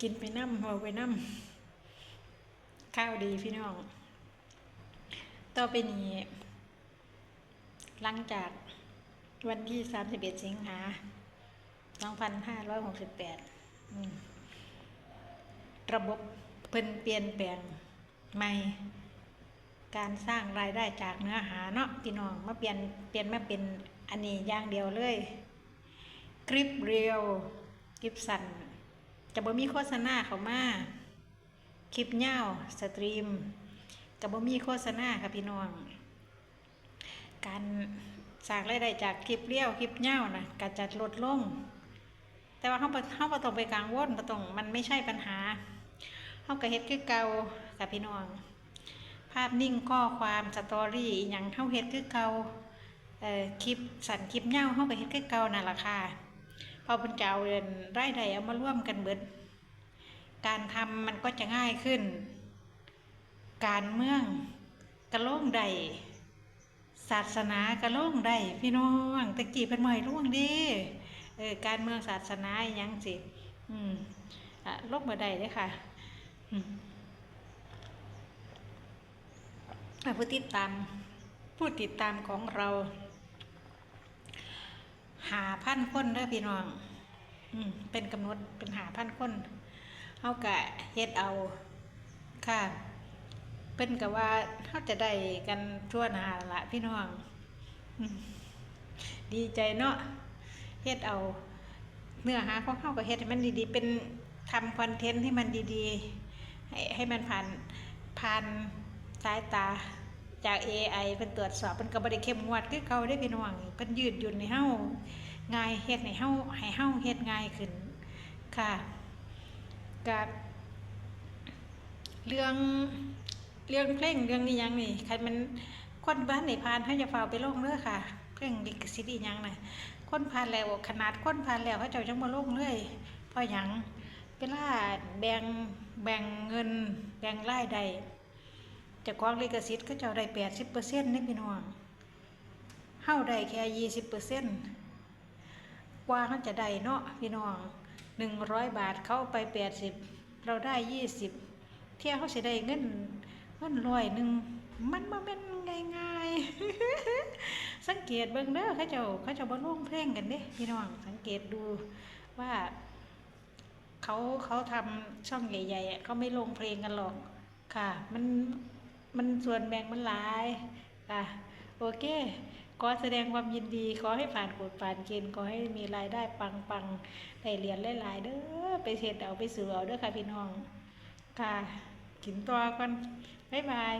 กินไปน้ำเอาไปน้ำข้าวดีพี่น้อง ต่อไปนี้หลังจากวันที่ 31 สิงหา2568อืมระบบเพิ่นเปลี่ยนแปลงใหม่ การสร้างรายได้จากเนื้อหาเนาะพี่น้องมาเปลี่ยนเปลี่ยนมาเป็นอันนี้อย่างเดียวเลย คลิปเรียวคลิปสั้น จะบ่มีโฆษณาเข้ามาคลิปยาสตรีมจะบ่มีโฆษณาค่ะพี่น้อง การสร้างรายได้จากคลิปเรียวคลิปยานะก็จะลดลง แต่ว่าเขาเขาบ่ต้องไปกังวลบ่ต้องมันไม่ใช่ปัญหาเขาก็เฮ็ดคือเก่าค่ะพี่น้อง ภาพนิ่งข้อความสตอรี่อย่างเฮาเฮ็ดคือเก่าเอ่อคลิปสั่นคลิปยาเฮาก็เฮ็ดคือเก่านั่นแหละค่ะ พอเพิ่นจะเอาเงินรายได้เอามาร่วมกันเบิดการทำมันก็จะง่ายขึ้น การเมืองกระโล่งใดศาสนากระโล่งใดพี่น้องตะกี้เป็นหม่อยร่วงดีเออการเมืองศาสนาอหยังสิอืมอะลบมาได้เด้ค่ะผู้ติดตามผู้ติดตามของเรา หาพันคนเด้อพี่น้อง อืมเป็นกำหนดเป็นหาพันคนเฮากะเฮ็ดเอาค่ะเพิ่นก็ว่าเฮาจะได้กันทั่วหน้าละพี่น้องอดีใจเนาะเฮ็ดเอา เนื้อหาของเฮาก็เฮ็ดให้มันดีๆ เป็นทำคอนเทนต์ให้มันดีๆ ให้ให้มันผ่านผ่านสายตา จาก AI เป็นตรวจสอบเป็นก็บ่ได้เข้มงวดคือเก่าได้พี่น้องเพิ่นยืดหยุ่นให้เฮาง่ายเฮ็ดให้เฮาให้เฮาเฮ็ดง่ายขึ้นค่ะกับเรื่องเรื่องเพลงเรื่องนี้ยังนี่ใครมันคนบ้านไหนพานให้จะฝ่าไปลงเด้อค่ะ เพลงลิขสิทธิ์อีหยังน่ะคนพานแล้วขนาดคนพานแล้วเขาเจ้าจังบ่ลงเลยเพราะหยังเวลาแบ่งแบ่งเงินแบ่งรายได้ จากของลิขสิทธิ์เขาเจ้าได้80%นี่พี่น้องเฮาได้แค่20%กว่าเขาจะได้เนาะพี่น้องหนึ่งร้อยบาทเขาไปแปดสิบเราได้ยี่สิบเที่ยเขาสิได้เงินเงินร้อยหนึ่งมันมาเป็นง่ายๆ สังเกตเบิ่งเด้อเขาเจ้าเขาเจ้าบ่ลงเพลงกันเด้พี่น้องสังเกตดูว่าเขาเขาทำช่องใหญ่ๆเขาไม่ลงเพลงกันหรอกค่ะ มัน มันส่วนแบ่งมันหลายค่ะโอเคขอแสดงความยินดี ขอให้ผ่านกฎผ่านเกณฑ์ขอให้มีรายได้ปังปังได้เหรียญหลาย ๆ เด้อไปเสร็จเอาไปสือเอาเด้อค่ะพี่น้อง ค่ะกินตัวกันบ๊ายบาย